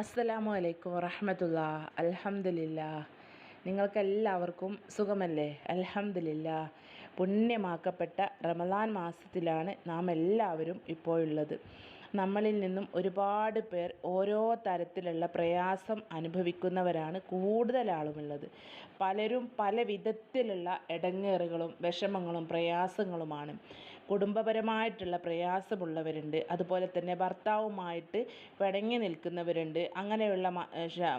അസ്സലാമു അലൈക്കും വറഹമത്തുള്ള. അലഹമില്ല നിങ്ങൾക്കെല്ലാവർക്കും സുഖമല്ലേ? അലഹമില്ല പുണ്യമാക്കപ്പെട്ട റമദാൻ മാസത്തിലാണ് നാം എല്ലാവരും ഇപ്പോഴുള്ളത്. നമ്മളിൽ നിന്നും ഒരുപാട് പേർ ഓരോ തരത്തിലുള്ള പ്രയാസം അനുഭവിക്കുന്നവരാണ് കൂടുതൽ ആളുമുള്ളത് പലരും പല വിധത്തിലുള്ള ഇടങ്ങേറുകളും വിഷമങ്ങളും പ്രയാസങ്ങളുമാണ്. കുടുംബപരമായിട്ടുള്ള പ്രയാസമുള്ളവരുണ്ട്. അതുപോലെ തന്നെ ഭർത്താവുമായിട്ട് പിണങ്ങി നിൽക്കുന്നവരുണ്ട്. അങ്ങനെയുള്ള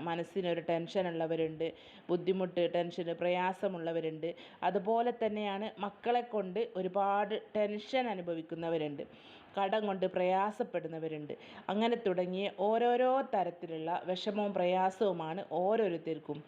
മനസ്സിനൊരു ടെൻഷനുള്ളവരുണ്ട്. ബുദ്ധിമുട്ട് ടെൻഷൻ പ്രയാസമുള്ളവരുണ്ട്. അതുപോലെ തന്നെയാണ് മക്കളെ കൊണ്ട് ഒരുപാട് ടെൻഷൻ അനുഭവിക്കുന്നവരുണ്ട്. കടം കൊണ്ട് പ്രയാസപ്പെടുന്നവരുണ്ട്. അങ്ങനെ തുടങ്ങിയ ഓരോരോ തരത്തിലുള്ള വിഷമവും പ്രയാസവുമാണ് ഓരോരുത്തർക്കും.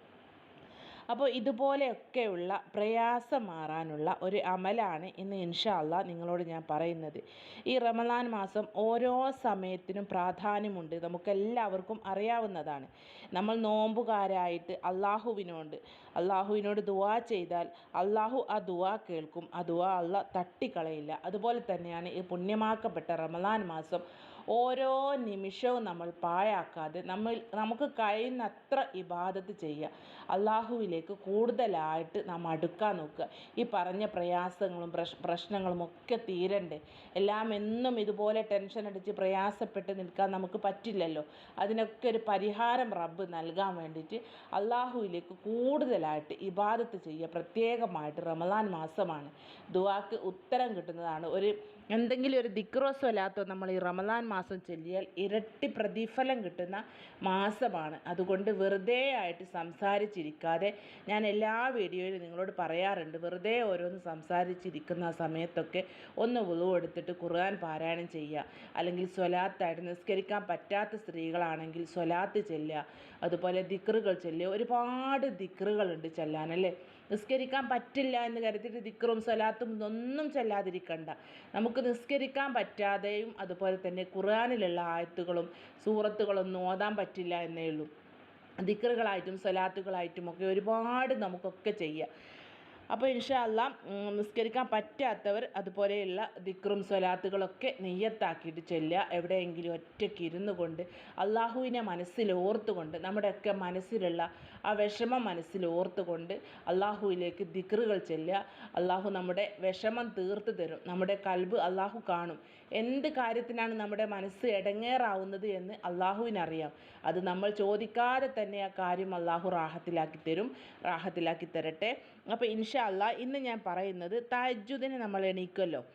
അപ്പോൾ ഇതുപോലെയൊക്കെയുള്ള പ്രയാസം മാറാനുള്ള ഒരു അമലാണ് ഇന്ന് ഇൻഷാല്ല നിങ്ങളോട് ഞാൻ പറയുന്നത്. ഈ റമദാൻ മാസം ഓരോ സമയത്തിനും പ്രാധാന്യമുണ്ട്. നമുക്കെല്ലാവർക്കും അറിയാവുന്നതാണ്. നമ്മൾ നോമ്പുകാരായിട്ട് അള്ളാഹുവിനോട് അള്ളാഹുവിനോട് ദുവാ ചെയ്താൽ അള്ളാഹു ആ ദുവാ കേൾക്കും. ആ ദുവാ അള്ള തട്ടിക്കളയില്ല. അതുപോലെ തന്നെയാണ് ഈ പുണ്യമാക്കപ്പെട്ട റമദാൻ മാസം ഓരോ നിമിഷവും നമ്മൾ പാഴാക്കാതെ നമ്മൾ നമുക്ക് കഴിയുന്നത്ര ഇബാദത്ത് ചെയ്യുക. അള്ളാഹുവിലേക്ക് കൂടുതലായിട്ട് നാം അടുക്കാൻ നോക്കുക. ഈ പറഞ്ഞ പ്രയാസങ്ങളും പ്രശ് പ്രശ്നങ്ങളും ഒക്കെ തീരണ്ടേ? എല്ലാം എന്നും ഇതുപോലെ ടെൻഷൻ അടിച്ച് പ്രയാസപ്പെട്ട് നിൽക്കാൻ നമുക്ക് പറ്റില്ലല്ലോ? അതിനൊക്കെ ഒരു പരിഹാരം റബ്ബ് നൽകാൻ വേണ്ടിയിട്ട് അള്ളാഹുവിലേക്ക് കൂടുതലായിട്ട് ഇബാദത്ത് ചെയ്യുക പ്രത്യേകമായിട്ട് റമദാൻ മാസമാണ്. ദുആക്ക് ഉത്തരം കിട്ടുന്നതാണ്. ഒരു എന്തെങ്കിലും ഒരു ദിക്റോ സ്വലാത്തോ നമ്മൾ ഈ റമദാൻ മാസം ചൊല്ലിയാൽ ഇരട്ടി പ്രതിഫലം കിട്ടുന്ന മാസമാണ്. അതുകൊണ്ട് വെറുതെ ആയിട്ട് സംസാരിച്ചിരിക്കാതെ ഞാൻ എല്ലാ വീഡിയോയിലും നിങ്ങളോട് പറയാറുണ്ട് വെറുതെ ഓരോന്ന് സംസാരിച്ചിരിക്കുന്ന സമയത്തൊക്കെ ഒന്ന് വുളു എടുത്തിട്ട് ഖുർആൻ പാരായണം ചെയ്യുക. അല്ലെങ്കിൽ സ്വലാത്തായിട്ട് നിസ്കരിക്കാൻ പറ്റാത്ത സ്ത്രീകളാണെങ്കിൽ സ്വലാത്ത് ചെല്ലുക. അതുപോലെ ദിക്റുകൾ ചെല്ലുക. ഒരുപാട് ദിക്റുകളുണ്ട് ചെല്ലാനല്ലേ നിസ്കരിക്കാൻ പറ്റില്ല എന്ന് കരുതിയിട്ട് ദിക്റും സ്വലാത്തും ഇതൊന്നും ചെല്ലാതിരിക്കണ്ട. നമുക്ക് നിസ്കരിക്കാൻ പറ്റാതെയും അതുപോലെ തന്നെ ഖുർആനിലുള്ള ആയത്തുകളും സൂറത്തുകളൊന്നും ഓതാൻ പറ്റില്ല എന്നേ ഉള്ളൂ. ദിക്റുകളായിട്ടും സ്വലാത്തുകളായിട്ടും ഒക്കെ ഒരുപാട് നമുക്കൊക്കെ ചെയ്യാം. അപ്പോൾ ഇൻഷാ അല്ലാ നിസ്കരിക്കാൻ പറ്റാത്തവർ അതുപോലെയുള്ള ദിക്റും സ്വലാത്തുകളൊക്കെ നെയ്യത്താക്കിയിട്ട് ചെല്ലുക. എവിടെയെങ്കിലും ഒറ്റയ്ക്ക് ഇരുന്നു കൊണ്ട് അള്ളാഹുവിനെ മനസ്സിൽ ഓർത്തുകൊണ്ട് നമ്മുടെയൊക്കെ മനസ്സിലുള്ള ആ വിഷമം മനസ്സിൽ ഓർത്തുകൊണ്ട് അള്ളാഹുവിലേക്ക് ദിക്റുകൾ ചെല്ലുക. അള്ളാഹു നമ്മുടെ വിഷമം തീർത്ത് തരും. നമ്മുടെ കൽബ് അള്ളാഹു കാണും. എന്ത് കാര്യത്തിനാണ് നമ്മുടെ മനസ്സ് ഇടങ്ങേറാവുന്നത് എന്ന് അള്ളാഹുവിനറിയാം. അത് നമ്മൾ ചോദിക്കാതെ തന്നെ ആ കാര്യം അള്ളാഹു റാഹത്തിലാക്കി തരും. റാഹത്തിലാക്കി തരട്ടെ. അപ്പോൾ ഇൻഷാ അല്ലാ ഇന്ന് ഞാൻ പറയുന്നത് തഹജ്ജുദിന് നമ്മൾ എണീക്കുമല്ലോ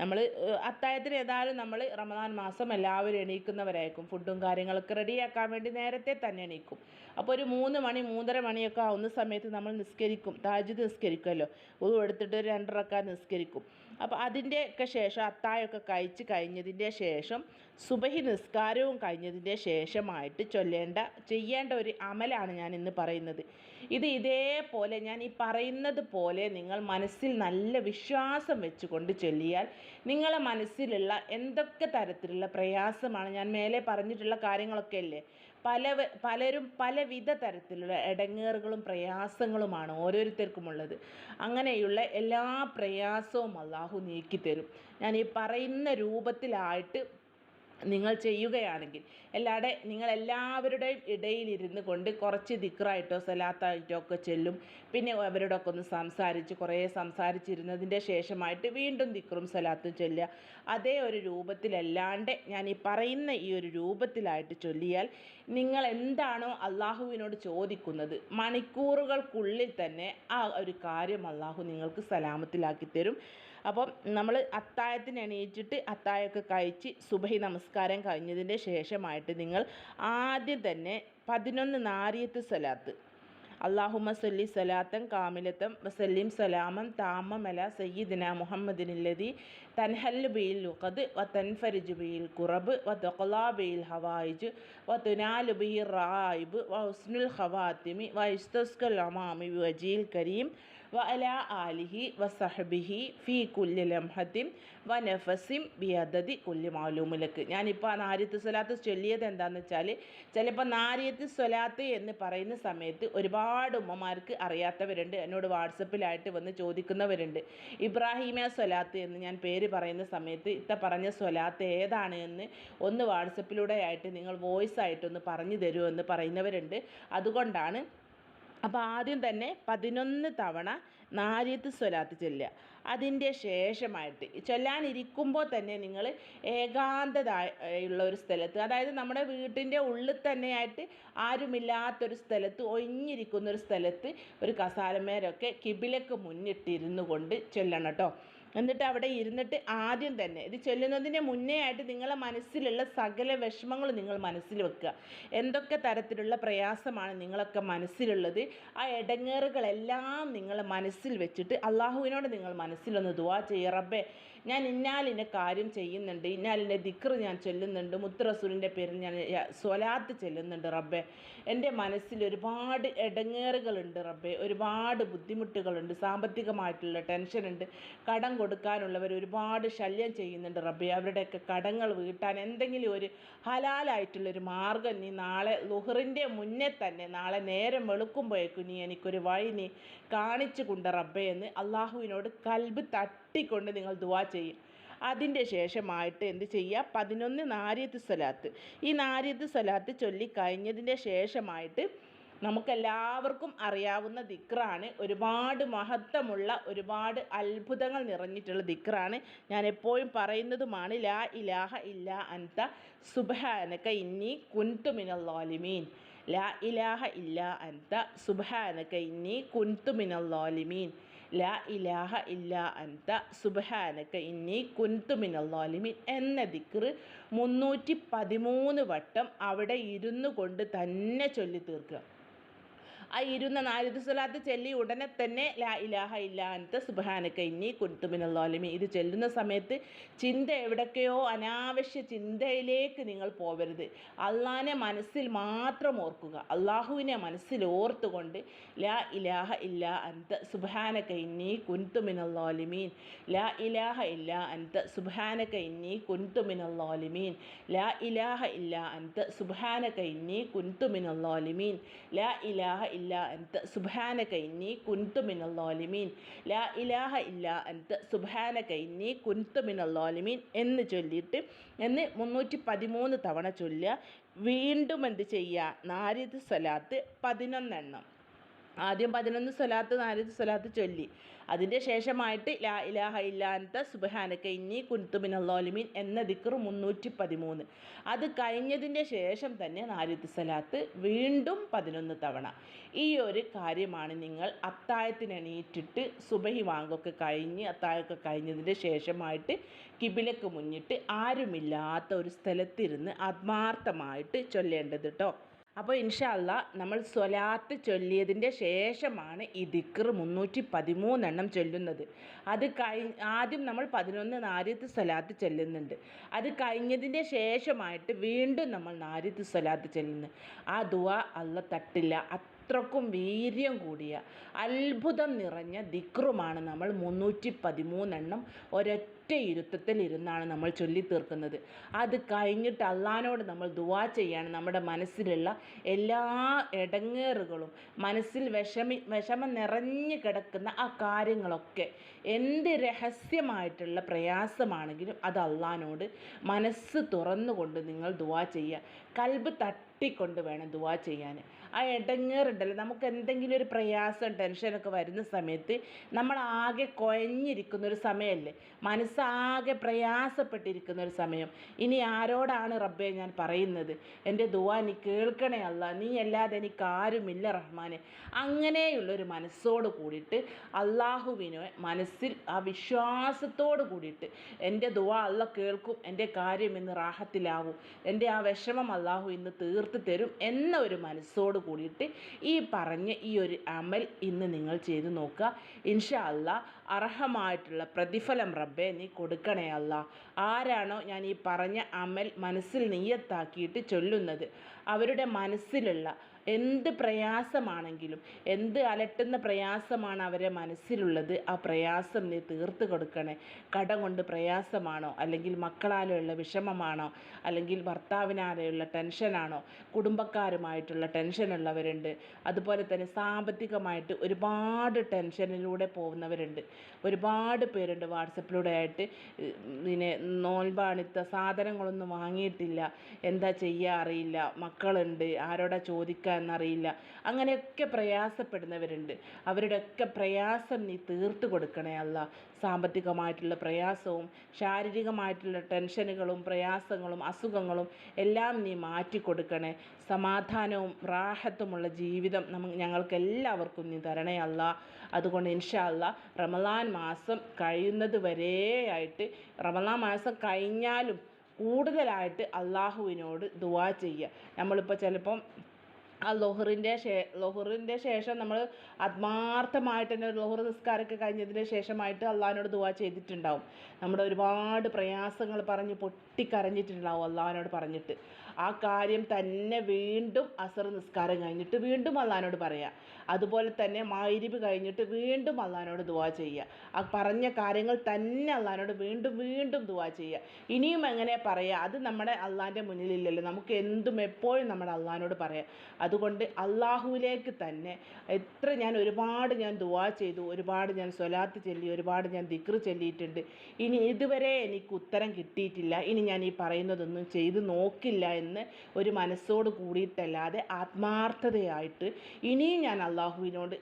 നമ്മൾ അത്താഴത്തിന് ഏതായാലും നമ്മൾ റമദാൻ മാസം എല്ലാവരും എണീക്കുന്നവരായിരിക്കും. ഫുഡും കാര്യങ്ങളൊക്കെ റെഡിയാക്കാൻ വേണ്ടി നേരത്തെ തന്നെ എണീക്കും. അപ്പോൾ ഒരു മൂന്ന് മണി മൂന്നര മണിയൊക്കെ ആവുന്ന സമയത്ത് നമ്മൾ നിസ്കരിക്കും. താജുദ് നിസ്കരിക്കുമല്ലോ. ഉതു എടുത്തിട്ട് ഒരു രണ്ടരക്ക നിസ്കരിക്കും. അപ്പോൾ അതിന്റെയൊക്കെ ശേഷം അത്താഴമൊക്കെ കഴിച്ച് കഴിഞ്ഞതിന്റെ ശേഷം സുബഹി നിസ്കാരവും കഴിഞ്ഞതിന്റെ ശേഷമായിട്ട് ചൊല്ലേണ്ട ചെയ്യേണ്ട ഒരു അമലാണ് ഞാൻ ഇന്ന് പറയുന്നത്. ഇത് ഇതേപോലെ ഞാൻ ഈ പറയുന്നത് പോലെ നിങ്ങൾ മനസ്സിൽ നല്ല വിശ്വാസം വെച്ചുകൊണ്ട് ചൊല്ലിയാൽ നിങ്ങളെ മനസ്സിലുള്ള എന്തൊക്കെ തരത്തിലുള്ള പ്രയാസമാണ് ഞാൻ മേലെ പറഞ്ഞിട്ടുള്ള കാര്യങ്ങളൊക്കെ അല്ലേ പല പലരും പലവിധ തരത്തിലുള്ള ഇടങ്ങേറുകളും പ്രയാസങ്ങളുമാണ് ഓരോരുത്തർക്കുമുള്ളത്. അങ്ങനെയുള്ള എല്ലാ പ്രയാസവും അള്ളാഹു നീക്കിത്തരും. ഞാൻ ഈ പറയുന്ന രൂപത്തിലായിട്ട് നിങ്ങൾ ചെയ്യുകയാണെങ്കിൽ അല്ലാതെ നിങ്ങൾ എല്ലാവരുടെയും ഇടയിലിരുന്ന് കൊണ്ട് കുറച്ച് ദിക്റായിട്ടോ സലാത്തായിട്ടോ ഒക്കെ ചെല്ലും. പിന്നെ അവരോടൊക്കെ ഒന്ന് സംസാരിച്ച് കുറേ സംസാരിച്ചിരുന്നതിന്റെ ശേഷമായിട്ട് വീണ്ടും ദിക്റും സലാത്തും ചൊല്ലുക. അതേ ഒരു രൂപത്തിലല്ലാണ്ട് ഞാൻ ഈ പറയുന്ന ഈ ഒരു രൂപത്തിലായിട്ട് ചൊല്ലിയാൽ നിങ്ങൾ എന്താണോ അള്ളാഹുവിനോട് ചോദിക്കുന്നത് മണിക്കൂറുകൾക്കുള്ളിൽ തന്നെ ആ ഒരു കാര്യം അള്ളാഹു നിങ്ങൾക്ക് സലാമത്തിലാക്കി തരും. അപ്പം നമ്മൾ അത്താഴത്തിന് എണീറ്റിട്ട് അത്താഴമൊക്കെ കഴിച്ച് സുബഹി നമസ്കാരം കഴിഞ്ഞതിന്റെ ശേഷമായിട്ട് നിങ്ങൾ ആദ്യം തന്നെ പതിനൊന്ന് നാരിയത്ത് സലാത്ത്. അള്ളാഹുമ സല്ലി സലാത്തൻ കാമിലത്തം വസല്ലിം സലാമൻ താമമല സയ്യിദിന മുഹമ്മദിനില്ലതി തൻഹല്ലു ബിയിൽ ലുഖദ് വ തൻഫരിജു ബിയിൽ കുറബ് വ തൊക്കലാ ബിയിൽ ഹവായിജ് വ തുനാലു ബിയിൽ റായിബ് വ ഹുസ്നുൽ ഹവാത്തിമി വ ഇസ്തസ്കൽ അമാമി വജീൽ കരീം വ അല ആലിഹി വസഹബിഹി ഫി കുല്ലി ലംഹത്തിൻ വ നഫസിം ബിയദതി കുല്ലി മാലൂമുലക്ക് ഞാനിപ്പോൾ ആ നാരിയത്ത് സ്വലാത്ത് ചൊല്ലിയത് എന്താണെന്ന് വെച്ചാൽ ചിലപ്പോൾ നാരിയത്ത് സ്വലാത്ത് എന്ന് പറയുന്ന സമയത്ത് ഒരുപാട് ഉമ്മമാർക്ക് അറിയാത്തവരുണ്ട്. എന്നോട് വാട്സപ്പിലായിട്ട് വന്ന് ചോദിക്കുന്നവരുണ്ട്. ഇബ്രാഹിമ സ്വലാത്ത് എന്ന് ഞാൻ പേര് പറയുന്ന സമയത്ത് ഇത്ത പറഞ്ഞ സ്വലാത്ത് ഏതാണ് എന്ന് ഒന്ന് വാട്സപ്പിലൂടെ ആയിട്ട് നിങ്ങൾ വോയിസ് ആയിട്ടൊന്ന് പറഞ്ഞു തരുമെന്ന് പറയുന്നവരുണ്ട്. അതുകൊണ്ടാണ് അപ്പോൾ ആദ്യം തന്നെ പതിനൊന്ന് തവണ നാരിയത്ത് സ്വലാത്ത് ചൊല്ലുക. അതിന്റെ ശേഷമായിട്ട് ചൊല്ലാനിരിക്കുമ്പോൾ തന്നെ നിങ്ങൾ ഏകാന്തത ഉള്ള ഒരു സ്ഥലത്ത് അതായത് നമ്മുടെ വീട്ടിന്റെ ഉള്ളിൽ തന്നെയായിട്ട് ആരുമില്ലാത്തൊരു സ്ഥലത്ത് ഒഴിഞ്ഞിരിക്കുന്ന ഒരു സ്ഥലത്ത് ഒരു കസാലമേരൊക്കെ കിബിലക്ക് മുന്നിട്ടിരുന്നു കൊണ്ട് ചൊല്ലണം കേട്ടോ എന്നിട്ട് അവിടെ ഇരുന്നിട്ട് ആദ്യം തന്നെ ഇത് ചൊല്ലുന്നതിന് മുന്നേ ആയിട്ട് നിങ്ങളെ മനസ്സിലുള്ള സകല വിഷമങ്ങൾ നിങ്ങൾ മനസ്സിൽ വെക്കുക. എന്തൊക്കെ തരത്തിലുള്ള പ്രയാസമാണ് നിങ്ങളൊക്കെ മനസ്സിലുള്ളത്? ആ ഇടങ്ങേറുകളെല്ലാം നിങ്ങൾ മനസ്സിൽ വെച്ചിട്ട് അള്ളാഹുവിനോട് നിങ്ങൾ മനസ്സിലൊന്ന് ദുവാ ചെയ്യുക റബ്ബേ ഞാൻ ഇന്നാലിന്റെ കാര്യം ചെയ്യുന്നുണ്ട് ഇന്നാലിന്റെ ദിക്ർ ഞാൻ ചൊല്ലുന്നുണ്ട് മുത്തറസൂലിന്റെ പേരിൽ ഞാൻ സ്വലാത്ത് ചെല്ലുന്നുണ്ട് റബ്ബെ. എന്റെ മനസ്സിൽ ഒരുപാട് ഇടങ്ങേറുകളുണ്ട് റബ്ബെ. ഒരുപാട് ബുദ്ധിമുട്ടുകളുണ്ട് സാമ്പത്തികമായിട്ടുള്ള ടെൻഷനുണ്ട്. കടം കൊടുക്കാനുള്ളവർ ഒരുപാട് ശല്യം ചെയ്യുന്നുണ്ട് റബ്ബെ. അവരുടെയൊക്കെ കടങ്ങൾ വീട്ടാൻ എന്തെങ്കിലും ഒരു ഹലാലായിട്ടുള്ളൊരു മാർഗം നീ നാളെ ലുഹറിന്റെ മുന്നേ തന്നെ നാളെ നേരം വെളുക്കുമ്പോഴേക്കും നീ എനിക്കൊരു വഴി നീ കാണിച്ചു കൊണ്ട് റബ്ബെ എന്ന് അള്ളാഹുവിനോട് കൽബ് തട്ടിക്കൊണ്ട് നിങ്ങൾ ദുവാ ചെയ്യും. അതിന്റെ ശേഷമായിട്ട് എന്ത് ചെയ്യുക? പതിനൊന്ന് നാരിയത്ത് സ്വലാത്ത്. ഈ നാരിയത്ത് സ്വലാത്ത് ചൊല്ലിക്കഴിഞ്ഞതിന്റെ ശേഷമായിട്ട് നമുക്കെല്ലാവർക്കും അറിയാവുന്ന ദിക്റാണ്. ഒരുപാട് മഹത്വമുള്ള ഒരുപാട് അത്ഭുതങ്ങൾ നിറഞ്ഞിട്ടുള്ള ദിക്റാണ്. ഞാൻ എപ്പോഴും പറയുന്നതുമാണ് ലാ ഇലാഹ ഇല്ല അൻത സുബ്ഹാനക ഇന്നി കുൻതു ളാലിമീൻ ലാ ഇലാഹ ഇല്ല അൻത സുബ്ഹാനക ഇന്നി കുൻതു മിനല്ലാലിമീൻ ലാ ഇലാഹ ഇല്ല അൻത സുബഹാനക ഇന്നി കുൻതു മിനല്ലാലിമീൻ എന്ന ദിക്റ് മുന്നൂറ്റി പതിമൂന്ന് വട്ടം അവിടെ ഇരുന്നു കൊണ്ട് തന്നെ ചൊല്ലി തീർക്കുക ആ ഇരുന്ന നാലിത് സ്വലാത്ത് ചൊല്ലി ഉടനെ തന്നെ ലാ ഇലാഹ ഇല്ലാത്ത സുബാനക്ക ഇനി കുൻതുമിനല്ലോലിമി ഇത് ചൊല്ലുന്ന സമയത്ത് ചിന്ത എവിടൊക്കെയോ അനാവശ്യ ചിന്തയിലേക്ക് നിങ്ങൾ പോവരുത്. അള്ളാനെ മനസ്സിൽ മാത്രം ഓർക്കുക. അള്ളാഹുവിനെ മനസ്സിൽ ഓർത്തുകൊണ്ട് ലാ ഇലാഹ ഇല്ല അന്ത സുബാനക്ക ഇനി കുൻതുമിനല്ലോലിമീൻ ലാ ഇലാഹ ഇല്ല അന്ത സുബാനക്ക ഇനി കുൻതുമിനല്ലോലിമീൻ ലാ ഇലാഹ ഇല്ല അന്ത സുബാനക്ക ഇനി കുൻതുമിനല്ലോലിമീൻ ലാ ഇലാഹ ഇല്ല അൻത സുബ്ഹാനക ഇന്നി കുൻതു മിനൽ ലാലിമീൻ. ലാ ഇലാഹ ഇല്ല അൻത സുബ്ഹാനക ഇന്നി കുൻതു മിനൽ ലാലിമീൻ എന്ന് ചൊല്ലിയിട്ട് എന്ന് മുന്നൂറ്റി പതിമൂന്ന് തവണ ചൊല്ലുക. വീണ്ടും എന്ത് ചെയ്യുക? നാരിത് സ്വലാത്ത് പതിനൊന്നെണ്ണം. ആദ്യം പതിനൊന്ന് സ്വലാത്ത് നാല് സ്വലാത്ത് ചൊല്ലി. അതിന്റെ ശേഷമായിട്ട് ലാ ഇലാഹ ഇല്ലാത്ത സുബഹാനക്ക ഇന്നി കുൻതുമിനല്ലോലിമീൻ എന്ന ദിക്ർ മുന്നൂറ്റി പതിമൂന്ന് അത് കഴിഞ്ഞതിന്റെ ശേഷം തന്നെ നാല് സ്വലാത്ത് വീണ്ടും പതിനൊന്ന് തവണ. ഈ ഒരു കാര്യമാണ് നിങ്ങൾ അത്തായത്തിന് എണീറ്റിട്ട് സുബഹി വാങ്കൊക്കെ കഴിഞ്ഞ് അത്തായൊക്കെ കഴിഞ്ഞതിന്റെ ശേഷമായിട്ട് കിബിലക്ക് മുന്നിട്ട് ആരുമില്ലാത്ത ഒരു സ്ഥലത്തിരുന്ന് ആത്മാർത്ഥമായിട്ട് ചൊല്ലേണ്ടത് കേട്ടോ അപ്പോൾ ഇൻഷാല്ല നമ്മൾ സ്വലാത്ത് ചൊല്ലിയതിന്റെ ശേഷമാണ് ഈ ദിക്കർ മുന്നൂറ്റി പതിമൂന്നെണ്ണം ചൊല്ലുന്നത്. അത് കഴി ആദ്യം നമ്മൾ പതിനൊന്ന് നാര്യത്ത് സ്വലാത്ത് ചൊല്ലുന്നുണ്ട്. അത് കഴിഞ്ഞതിന്റെ ശേഷമായിട്ട് വീണ്ടും നമ്മൾ നാര്യത്ത് സ്വലാത്ത് ചൊല്ലുന്നു. ആ ദുവ അല്ല തട്ടില്ല. അത്രക്കും വീര്യം കൂടിയ അത്ഭുതം നിറഞ്ഞ ദിക്റുമാണ് നമ്മൾ മുന്നൂറ്റി പതിമൂന്നെണ്ണം ഒരൊറ്റ ഇരുത്തത്തിൽ ഇരുന്നാണ് നമ്മൾ ചൊല്ലി തീർക്കുന്നത് അത് കഴിഞ്ഞിട്ട് അള്ളഹാനോട് നമ്മൾ ദുവാ ചെയ്യാണ് നമ്മുടെ മനസ്സിലുള്ള എല്ലാ ഇടങ്ങേറുകളും മനസ്സിൽ വിഷമി വിഷമം നിറഞ്ഞു കിടക്കുന്ന ആ കാര്യങ്ങളൊക്കെ എന്ത് രഹസ്യമായിട്ടുള്ള പ്രയാസമാണെങ്കിലും അത് അള്ളഹാനോട് മനസ്സ് തുറന്നുകൊണ്ട് നിങ്ങൾ ദുവാ ചെയ്യുക. കൽബ് തട്ടിക്കൊണ്ട് വേണം ദുവാ ചെയ്യാൻ. ആ ഇടങ്ങേറുണ്ടല്ലോ നമുക്ക് എന്തെങ്കിലും ഒരു പ്രയാസം ടെൻഷനൊക്കെ വരുന്ന സമയത്ത് നമ്മൾ ആകെ കുഴഞ്ഞിരിക്കുന്ന ഒരു സമയമല്ലേ? മനസ്സാകെ പ്രയാസപ്പെട്ടിരിക്കുന്ന ഒരു സമയം. ഇനി ആരോടാണ് റബ്ബെ ഞാൻ പറയുന്നത്? എന്റെ ദുവാ നീ കേൾക്കണേ അല്ല നീ അല്ലാതെ എനിക്ക് ആരുമില്ല റഹ്മാനെ. അങ്ങനെയുള്ളൊരു മനസ്സോട് കൂടിയിട്ട് അള്ളാഹുവിനെ മനസ്സിൽ ആ വിശ്വാസത്തോട് കൂടിയിട്ട് എന്റെ ദുവാ അല്ല കേൾക്കും എന്റെ കാര്യം ഇന്ന് റാഹത്തിലാവും എന്റെ ആ വിഷമം അള്ളാഹു ഇന്ന് തീർത്ത് തരും എന്ന ഒരു മനസ്സോട് കൂടിയിട്ട് ഈ പറഞ്ഞ ഈ ഒരു അമൽ ഇന്ന് നിങ്ങൾ ചെയ്ത് നോക്കുക. ഇൻഷാ അർഹമായിട്ടുള്ള പ്രതിഫലം റബ്ബെ നീ കൊടുക്കണേ അല്ല. ആരാണോ ഞാൻ ഈ പറഞ്ഞ അമൽ മനസ്സിൽ നീയത്താക്കിയിട്ട് ചൊല്ലുന്നത്. അവരുടെ മനസ്സിലുള്ള എന്ത് പ്രയാസമാണെങ്കിലും എന്ത് അലട്ടുന്ന പ്രയാസമാണ് അവരെ മനസ്സിലുള്ളത് ആ പ്രയാസം നീ തീർത്ത് കൊടുക്കണേ. കടം കൊണ്ട് പ്രയാസമാണോ? അല്ലെങ്കിൽ മക്കളാലുള്ള വിഷമമാണോ? അല്ലെങ്കിൽ ഭർത്താവിനാലെയുള്ള ടെൻഷനാണോ? കുടുംബക്കാരുമായിട്ടുള്ള ടെൻഷനുള്ളവരുണ്ട്. അതുപോലെ തന്നെ സാമ്പത്തികമായിട്ട് ഒരുപാട് ടെൻഷനിലൂടെ പോകുന്നവരുണ്ട്. ഒരുപാട് പേരുണ്ട് വാട്സപ്പിലൂടെ ആയിട്ട് പിന്നെ നോൽബാണിത്ത സാധനങ്ങളൊന്നും വാങ്ങിയിട്ടില്ല. എന്താ ചെയ്യുക അറിയില്ല. മക്കളുണ്ട്. ആരോടാ ചോദിക്കുക എന്നറിയില്ല. അങ്ങനെയൊക്കെ പ്രയാസപ്പെടുന്നവരുണ്ട്. അവരുടെയൊക്കെ പ്രയാസം നീ തീർത്തു കൊടുക്കണേ അല്ല. സാമ്പത്തികമായിട്ടുള്ള പ്രയാസവും ശാരീരികമായിട്ടുള്ള ടെൻഷനുകളും പ്രയാസങ്ങളും അസുഖങ്ങളും എല്ലാം നീ മാറ്റി കൊടുക്കണേ. സമാധാനവും റാഹത്തുമുള്ള ജീവിതം നമ്മ ഞങ്ങൾക്ക് എല്ലാവർക്കും നീ തരണേ അല്ല. അതുകൊണ്ട് ഇൻഷാ അല്ല റമലാൻ മാസം കഴിയുന്നത് വരെയായിട്ട് റമദാൻ മാസം കഴിഞ്ഞാലും കൂടുതലായിട്ട് അള്ളാഹുവിനോട് ദുവാ ചെയ്യുക. നമ്മളിപ്പോൾ ചിലപ്പം ആ ലൊഹറിന്റെ ശേ ലൊഹറിന്റെ ശേഷം നമ്മൾ ആത്മാർത്ഥമായിട്ട് തന്നെ ലൊഹർ നിസ്കാരമൊക്കെ കഴിഞ്ഞതിന് ശേഷമായിട്ട് അള്ളാഹിനോട് ദുവാ ചെയ്തിട്ടുണ്ടാവും. നമ്മുടെ ഒരുപാട് പ്രയാസങ്ങൾ പറഞ്ഞ് പൊട്ടിക്കരഞ്ഞിട്ടുണ്ടാവും അള്ളാഹുവിനോട് പറഞ്ഞിട്ട്. ആ കാര്യം തന്നെ വീണ്ടും അസർ നിസ്കാരം കഴിഞ്ഞിട്ട് വീണ്ടും അള്ളഹാനോട് പറയുക അതുപോലെ തന്നെ മായിരിബ് കഴിഞ്ഞിട്ട് വീണ്ടും അള്ളഹാനോട് ദുവാ ചെയ്യുക ആ പറഞ്ഞ കാര്യങ്ങൾ തന്നെ അള്ളഹാനോട് വീണ്ടും വീണ്ടും ദുവാ ചെയ്യുക ഇനിയും എങ്ങനെ പറയുക അത് നമ്മുടെ അള്ളാഹിന്റെ മുന്നിലില്ലല്ലോ. നമുക്ക് എന്തും എപ്പോഴും നമ്മുടെ അള്ളാഹിനോട് പറയാം. അതുകൊണ്ട് അള്ളാഹുവിലേക്ക് തന്നെ എത്ര ഞാൻ ഒരുപാട് ഞാൻ ദുവാ ചെയ്തു ഒരുപാട് ഞാൻ സ്വലാത്ത് ചൊല്ലി ഒരുപാട് ഞാൻ ദിക്ർ ചൊല്ലിയിട്ടുണ്ട്. ഇനി ഇതുവരെ എനിക്ക് ഉത്തരം കിട്ടിയിട്ടില്ല. ഇനി ഞാൻ ഈ പറയുന്നതൊന്നും ചെയ്ത് നോക്കില്ല എന്ന് ഒരു മനസ്സോട് കൂടിയിട്ടല്ലാതെ ആത്മാർത്ഥതയായിട്ട് ഇനിയും ഞാൻ അള്ളാഹുവിനോട്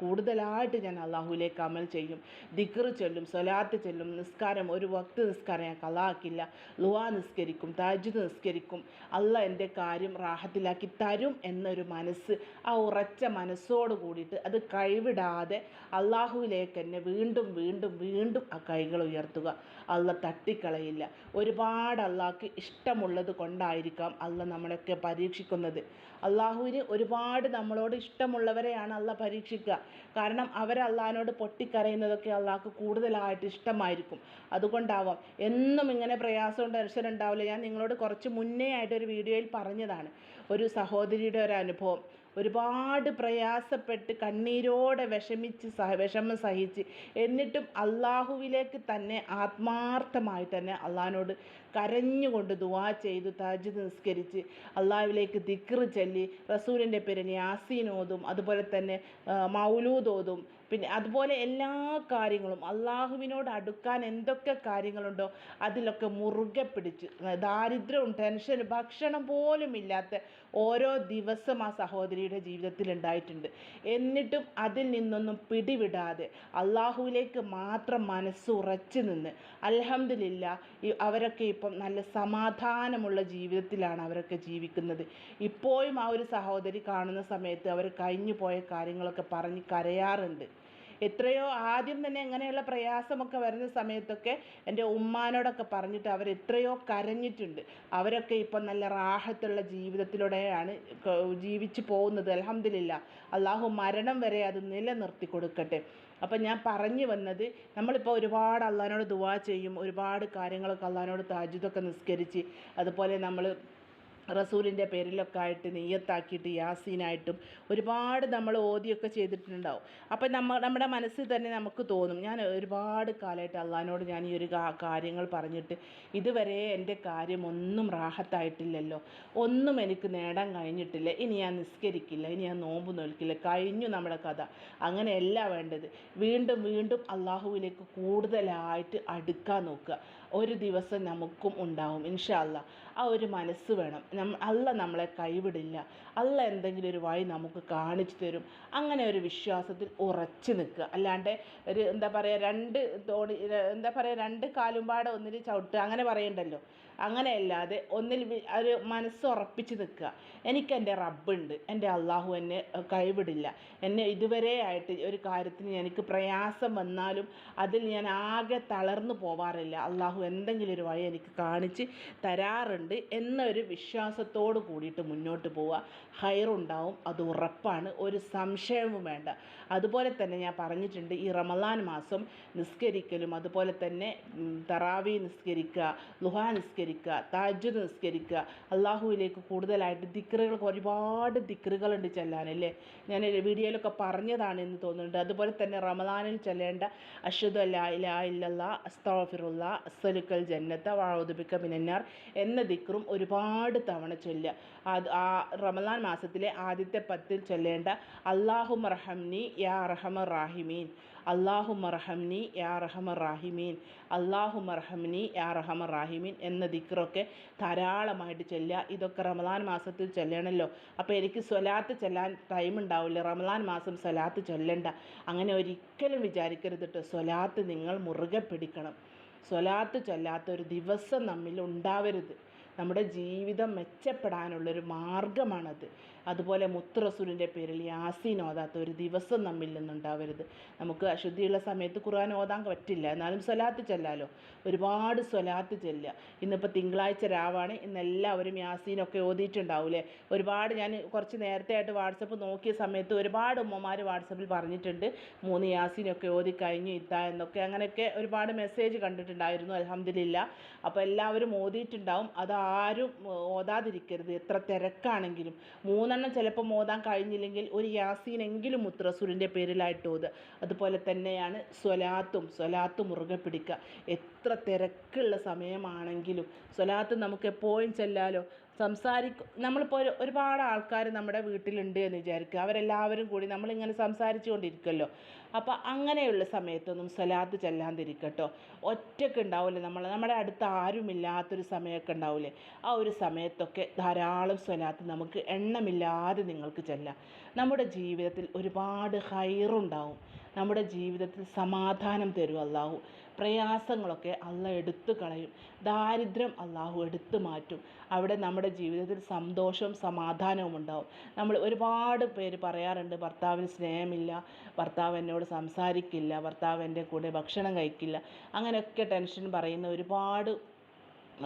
കൂടുതലായിട്ട് ഞാൻ അള്ളാഹുവിലേക്ക് അമൽ ചെയ്യും. ദിക്റ് ചൊല്ലും സ്വലാത്ത് ചൊല്ലും നിസ്കാരം ഒരു വക്ത് നിസ്കാരം ഞാൻ കളാക്കില്ല ലുവാ നിസ്കരിക്കും താജ് നിസ്കരിക്കും. അല്ല എന്റെ കാര്യം റാഹത്തിലാക്കി തരും എന്നൊരു മനസ്സ് ആ ഉറച്ച മനസ്സോട് കൂടിയിട്ട് അത് കൈവിടാതെ അള്ളാഹുവിലേക്ക് തന്നെ വീണ്ടും വീണ്ടും വീണ്ടും ആ കൈകൾ ഉയർത്തുക. അള്ള തട്ടിക്കളയില്ല. ഒരുപാട് അള്ളാഹ്ക്ക് ഇഷ്ടമുള്ളത് കൊണ്ടായിരിക്കാം അള്ള നമ്മളൊക്കെ പരീക്ഷിക്കുന്നത്. അള്ളാഹുവിന് ഒരുപാട് നമ്മളോട് ഇഷ്ടമുള്ളവരെയാണ് അള്ള പരീക്ഷിക്കുക. കാരണം അവർ അള്ളാഹിനോട് പൊട്ടിക്കരയുന്നതൊക്കെ അള്ളാഹ്ക്ക് കൂടുതലായിട്ട് ഇഷ്ടമായിരിക്കും. അതുകൊണ്ടാവാം എന്നും ഇങ്ങനെ പ്രയാസവും ടെൻഷനും ഉണ്ടാവില്ല. ഞാൻ നിങ്ങളോട് കുറച്ച് മുന്നേ ആയിട്ട് ഒരു വീഡിയോയിൽ പറഞ്ഞതാണ്. ഒരു സഹോദരിയുടെ ഒരു അനുഭവം. ഒരുപാട് പ്രയാസപ്പെട്ട് കണ്ണീരോടെ വിഷമിച്ച് സഹ വിഷമം സഹിച്ച് എന്നിട്ടും അള്ളാഹുവിലേക്ക് തന്നെ ആത്മാർത്ഥമായി തന്നെ അള്ളാഹിനോട് കരഞ്ഞുകൊണ്ട് ദുവാ ചെയ്ത് താജ് നിസ്കരിച്ച് അള്ളാഹുവിലേക്ക് ദിക്റ് ചൊല്ലി റസൂലിന്റെ പേരിൽ യാസീനോതും അതുപോലെ തന്നെ മൗലൂദ് ഓതും പിന്നെ അതുപോലെ എല്ലാ കാര്യങ്ങളും അള്ളാഹുവിനോട് അടുക്കാൻ എന്തൊക്കെ കാര്യങ്ങളുണ്ടോ അതിലൊക്കെ മുറുകെ പിടിച്ച് ദാരിദ്ര്യവും ടെൻഷനും ഭക്ഷണം പോലും ഇല്ലാത്ത ഓരോ ദിവസം ആ സഹോദരിയുടെ ജീവിതത്തിൽ ഉണ്ടായിട്ടുണ്ട്. എന്നിട്ടും അതിൽ നിന്നൊന്നും പിടിവിടാതെ അള്ളാഹുവിലേക്ക് മാത്രം മനസ്സ് ഉറച്ച് നിന്ന് അൽഹംദുലില്ല അവരൊക്കെ ഇപ്പം നല്ല സമാധാനമുള്ള ജീവിതത്തിലാണ് അവരൊക്കെ ജീവിക്കുന്നത്. ഇപ്പോഴും ആ ഒരു സഹോദരി കാണുന്ന സമയത്ത് അവർ കഴിഞ്ഞു പോയ കാര്യങ്ങളൊക്കെ പറഞ്ഞ് കരയാറുണ്ട്. എത്രയോ ആദ്യം തന്നെ അങ്ങനെയുള്ള പ്രയാസമൊക്കെ വരുന്ന സമയത്തൊക്കെ എന്റെ ഉമ്മാനോടൊക്കെ പറഞ്ഞിട്ട് അവർ എത്രയോ കരഞ്ഞിട്ടുണ്ട്. അവരൊക്കെ ഇപ്പം നല്ല റാഹത്തുള്ള ജീവിതത്തിലൂടെയാണ് ജീവിച്ചു പോകുന്നത്. അലഹമില്ല അള്ളാഹു മരണം വരെ അത് നിലനിർത്തി കൊടുക്കട്ടെ. അപ്പം ഞാൻ പറഞ്ഞു വന്നത് നമ്മളിപ്പോൾ ഒരുപാട് അള്ളഹാനോട് ദുവാ ചെയ്യും. ഒരുപാട് കാര്യങ്ങളൊക്കെ അള്ളഹാനോട് താജുദൊക്കെ നിസ്കരിച്ച് അതുപോലെ നമ്മൾ റസൂലിന്റെ പേരിലൊക്കെ ആയിട്ട് നെയ്യത്താക്കിയിട്ട് യാസീനായിട്ടും ഒരുപാട് നമ്മൾ ഓതിയൊക്കെ ചെയ്തിട്ടുണ്ടാവും. അപ്പം നമ്മൾ നമ്മുടെ മനസ്സിൽ തന്നെ നമുക്ക് തോന്നും ഞാൻ ഒരുപാട് കാലമായിട്ട് അള്ളഹാനോട് ഞാൻ ഈ ഒരു കാര്യങ്ങൾ പറഞ്ഞിട്ട് ഇതുവരെ എന്റെ കാര്യം ഒന്നും റാഹത്തായിട്ടില്ലല്ലോ. ഒന്നും എനിക്ക് നേടാൻ കഴിഞ്ഞിട്ടില്ല. ഇനി ഞാൻ നിസ്കരിക്കില്ല. ഇനി ഞാൻ നോമ്പ് നോൽക്കില്ല. കഴിഞ്ഞു നമ്മുടെ കഥ. അങ്ങനെയല്ല വേണ്ടത്. വീണ്ടും വീണ്ടും അള്ളാഹുവിലേക്ക് കൂടുതലായിട്ട് അടുക്കാൻ നോക്കുക. ഒരു ദിവസം നമുക്കും ഉണ്ടാവും ഇൻഷാല്ല ആ ഒരു മനസ്സ് വേണം. നം അല്ല നമ്മളെ കൈവിടില്ല. അല്ല എന്തെങ്കിലും ഒരു വഴി നമുക്ക് കാണിച്ചു തരും. അങ്ങനെ ഒരു വിശ്വാസത്തിൽ ഉറച്ചു നിൽക്കുക. അല്ലാണ്ട് ഒരു എന്താ പറയുക രണ്ട് തോണി എന്താ പറയുക രണ്ട് കാലും പാടെ ഒന്നിൽ ചവിട്ടുക. അങ്ങനെ പറയണ്ടല്ലോ. അങ്ങനെയല്ലാതെ ഒന്നിൽ ഒരു മനസ്സുറപ്പിച്ച് നിൽക്കുക. എനിക്ക് എന്റെ റബ്ബുണ്ട്. എന്റെ അള്ളാഹു എന്നെ കൈവിടില്ല. എന്നെ ഇതുവരെ ആയിട്ട് ഒരു കാര്യത്തിന് എനിക്ക് പ്രയാസം വന്നാലും അതിൽ ഞാൻ ആകെ തളർന്നു പോവാറില്ല. അള്ളാഹു എന്തെങ്കിലും ഒരു വഴി എനിക്ക് കാണിച്ച് തരാറുണ്ട് എന്നൊരു വിശ്വാസത്തോട് കൂടിയിട്ട് മുന്നോട്ട് പോവുക. ഹൈറുണ്ടാവും. അത് ഉറപ്പാണ്. ഒരു സംശയവും വേണ്ട. അതുപോലെ തന്നെ ഞാൻ പറഞ്ഞിട്ടുണ്ട് ഈ റമദാൻ മാസം നിസ്കരിക്കലും അതുപോലെ തന്നെ തറാവി നിസ്കരിക്കുക ലുഹാ നിസ്കരിക്കുക താജ്ജുദ് നിസ്കരിക്കുക. അള്ളാഹുവിലേക്ക് കൂടുതലായിട്ട് ദിക്റുകൾ ഒരുപാട് ദിക്റുകളുണ്ട് ചെല്ലാനല്ലേ ഞാൻ വീഡിയോയിലൊക്കെ പറഞ്ഞതാണ് എന്ന് തോന്നുന്നുണ്ട്. അതുപോലെ തന്നെ റമദാനിൽ ചെല്ലേണ്ട അഷദ് അല്ലാ ഇലാ ഇല്ലല്ലാ അസ്താഫിറുല്ല അസ്സലുക്കൽ ജന്നത്ത ബിക മിനന്നാർ എന്ന ദിക്റും ഒരുപാട് തവണ ചൊല്ലുക. അത് ആ റമദാൻ മാസത്തിലെ ആദ്യത്തെ പത്തിൽ ചൊല്ലേണ്ട അള്ളാഹു മർഹംനി യാ റഹമർ റാഹിമീൻ. അള്ളാഹു മർഹംനി യാ റഹമർ റാഹിമീൻ. അള്ളാഹു മർഹംനി യാ റഹമർ റാഹിമീൻ എന്ന ദിക്റൊക്കെ ധാരാളമായിട്ട് ചൊല്ലുക. ഇതൊക്കെ റമദാൻ മാസത്തിൽ ചെല്ലണമല്ലോ അപ്പോൾ എനിക്ക് സ്വലാത്ത് ചൊല്ലാൻ ടൈം ഉണ്ടാവില്ല. റമദാൻ മാസം സ്വലാത്ത് ചൊല്ലണ്ട. അങ്ങനെ ഒരിക്കലും വിചാരിക്കരുത് കേട്ടോ സ്വലാത്ത് നിങ്ങൾ മുറുകെ പിടിക്കണം. സ്വലാത്ത് ചൊല്ലാത്ത ഒരു ദിവസം നമ്മിൽ ഉണ്ടാവരുത്. നമ്മുടെ ജീവിതം മെച്ചപ്പെടാനുള്ളൊരു മാർഗമാണത്. അതുപോലെ മുത്തുറസൂലിന്റെ പേരിൽ യാസീൻ ഓതാത്ത ഒരു ദിവസം നമ്മിൽ നിന്നുണ്ടാവരുത്. നമുക്ക് അശുദ്ധിയുള്ള സമയത്ത് ഖുർആൻ ഓതാൻ പറ്റില്ല. എന്നാലും സ്വലാത്ത് ചെല്ലാലോ? ഒരുപാട് സ്വലാത്ത് ചെല്ലുക. ഇന്നിപ്പോൾ തിങ്കളാഴ്ച രാവാണ്. ഇന്ന് എല്ലാവരും യാസീനൊക്കെ ഓതിയിട്ടുണ്ടാവില്ലേ? ഒരുപാട് ഞാൻ കുറച്ച് നേരത്തെ ആയിട്ട് വാട്സപ്പ് നോക്കിയ സമയത്ത് ഒരുപാട് ഉമ്മമാർ വാട്സപ്പിൽ പറഞ്ഞിട്ടുണ്ട്. മൂന്ന് യാസീനൊക്കെ ഓതി കഴിഞ്ഞു ഇത്ത എന്നൊക്കെ. അങ്ങനെയൊക്കെ ഒരുപാട് മെസ്സേജ് കണ്ടിട്ടുണ്ടായിരുന്നു. അലഹമില്ല അപ്പോൾ എല്ലാവരും ഓതിയിട്ടുണ്ടാവും. അത് ആരും ഓതാതിരിക്കരുത് എത്ര തിരക്കാണെങ്കിലും. മൂന്നെണ്ണം ചിലപ്പോൾ ഓതാൻ കഴിഞ്ഞില്ലെങ്കിൽ ഒരു യാസീനെങ്കിലും മുത്രസൂരിന്റെ പേരിലായിട്ട് ഓതുക അതുപോലെ തന്നെയാണ് സ്വലാത്തും സ്വലാത്ത് മുറുകെ പിടിക്കുക എത്ര തിരക്കുള്ള സമയമാണെങ്കിലും. സ്വലാത്ത് നമുക്ക് എപ്പോഴും ചെല്ലാലോ. സംസാരിക്കും നമ്മളിപ്പോൾ ഒരു ഒരുപാട് ആൾക്കാർ നമ്മുടെ വീട്ടിലുണ്ട് എന്ന് വിചാരിക്കുക അവരെല്ലാവരും കൂടി നമ്മളിങ്ങനെ സംസാരിച്ചു കൊണ്ടിരിക്കുമല്ലോ അപ്പോൾ അങ്ങനെയുള്ള സമയത്തൊന്നും സ്വലാത്ത് ചെല്ലാതിരിക്കട്ടോ. ഒറ്റയ്ക്ക് ഉണ്ടാവില്ലേ നമ്മൾ നമ്മുടെ അടുത്ത് ആരുമില്ലാത്തൊരു സമയമൊക്കെ ഉണ്ടാവില്ലേ ആ ഒരു സമയത്തൊക്കെ ധാരാളം സ്വലാത്ത് നമുക്ക് എണ്ണമില്ലാതെ നിങ്ങൾക്ക് ചെല്ലാം. നമ്മുടെ ജീവിതത്തിൽ ഒരുപാട് ഹൈറുണ്ടാവും. നമ്മുടെ ജീവിതത്തിൽ സമാധാനം തരും അള്ളാഹു പ്രയാസങ്ങളൊക്കെ അള്ള എടുത്തു കളയും. ദാരിദ്ര്യം അള്ളാഹു എടുത്തു മാറ്റും. അവിടെ നമ്മുടെ ജീവിതത്തിൽ സന്തോഷവും സമാധാനവും ഉണ്ടാവും. നമ്മൾ ഒരുപാട് പേര് പറയാറുണ്ട് ഭർത്താവിന് സ്നേഹമില്ല ഭർത്താവ് എന്നോട് സംസാരിക്കില്ല ഭർത്താവ് എന്റെ കൂടെ ഭക്ഷണം കഴിക്കില്ല. അങ്ങനെയൊക്കെ ടെൻഷൻ പറയുന്ന ഒരുപാട്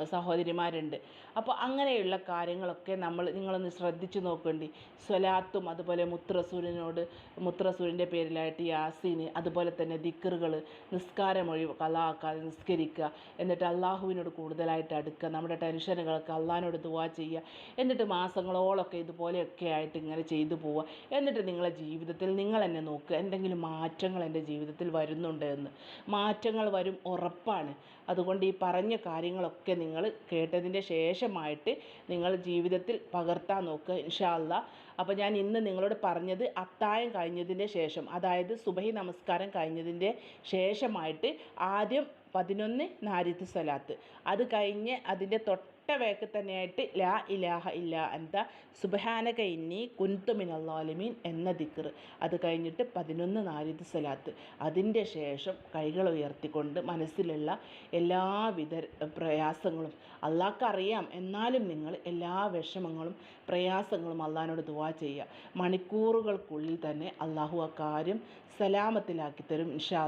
സഹോദരിമാരുണ്ട്. അപ്പോൾ അങ്ങനെയുള്ള കാര്യങ്ങളൊക്കെ നമ്മൾ നിങ്ങളൊന്ന് ശ്രദ്ധിച്ചു നോക്കേണ്ടി. സ്വലാത്തും അതുപോലെ മുത്രസൂരിനോട് മുത്രസൂരിന്റെ പേരിലായിട്ട് യാസീന് അതുപോലെ തന്നെ ദിക്കറുകൾ നിസ്കാരം ഒഴി കലാക്കാതെ നിസ്കരിക്കുക എന്നിട്ട് അള്ളാഹുവിനോട് കൂടുതലായിട്ട് അടുക്കുക നമ്മുടെ ടെൻഷനുകളൊക്കെ അള്ളാഹിനോട് ദുവാ ചെയ്യുക എന്നിട്ട് മാസങ്ങളോളൊക്കെ ഇതുപോലെയൊക്കെ ആയിട്ട് ഇങ്ങനെ ചെയ്തു പോവുക എന്നിട്ട് നിങ്ങളെ ജീവിതത്തിൽ നിങ്ങൾ എന്നെ നോക്കുക എന്തെങ്കിലും മാറ്റങ്ങൾ എന്റെ ജീവിതത്തിൽ വരുന്നുണ്ട് എന്ന്. മാറ്റങ്ങൾ വരും ഉറപ്പാണ്. അതുകൊണ്ട് ഈ പറഞ്ഞ കാര്യങ്ങളൊക്കെ നിങ്ങൾ കേട്ടതിന്റെ ശേഷമായിട്ട് നിങ്ങൾ ജീവിതത്തിൽ പകർത്താൻ നോക്കുക ഇൻഷാല്ല അപ്പോൾ ഞാൻ ഇന്ന് നിങ്ങളോട് പറഞ്ഞത് അത്തായം കഴിഞ്ഞതിന്റെ ശേഷം അതായത് സുബഹി നമസ്കാരം കഴിഞ്ഞതിന്റെ ശേഷമായിട്ട് ആദ്യം പതിനൊന്ന് നാരിത്ത് സലാത്ത്. അത് കഴിഞ്ഞ് അതിന്റെ തൊട്ട വേക്ക് തന്നെയായിട്ട് ലാ ഇലാഹ ഇല്ല അന്ത സുബഹാനക ഇന്നി കുൻതുമിനല്ലാലിമീൻ എന്ന ദിക്കർ അത് കഴിഞ്ഞിട്ട് പതിനൊന്ന് നാലിത് സലാത്ത്. അതിന്റെ ശേഷം കൈകൾ ഉയർത്തിക്കൊണ്ട് മനസ്സിലുള്ള എല്ലാവിധ പ്രയാസങ്ങളും അള്ളാഹ്ക്കറിയാം. എന്നാലും നിങ്ങൾ എല്ലാ വിഷമങ്ങളും പ്രയാസങ്ങളും അള്ളാഹിനോട് ദുവാ ചെയ്യുക. മണിക്കൂറുകൾക്കുള്ളിൽ തന്നെ അള്ളാഹു ആ കാര്യം സലാമത്തിലാക്കി തരും. ഇൻഷാ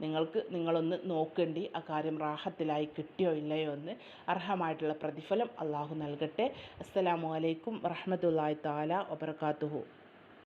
നിങ്ങൾക്ക് നിങ്ങളൊന്ന് നോക്കേണ്ടി ആ കാര്യം റാഹത്തിലായി കിട്ടിയോ ഇല്ലയോ എന്ന് അർഹമായിട്ടുള്ള പ്രതിഫലം അള്ളാഹു നൽകട്ടെ. അസ്സലാമു അലൈക്കും വറഹ്മത്തുള്ളാഹി താല വബർക്കാത്തുഹു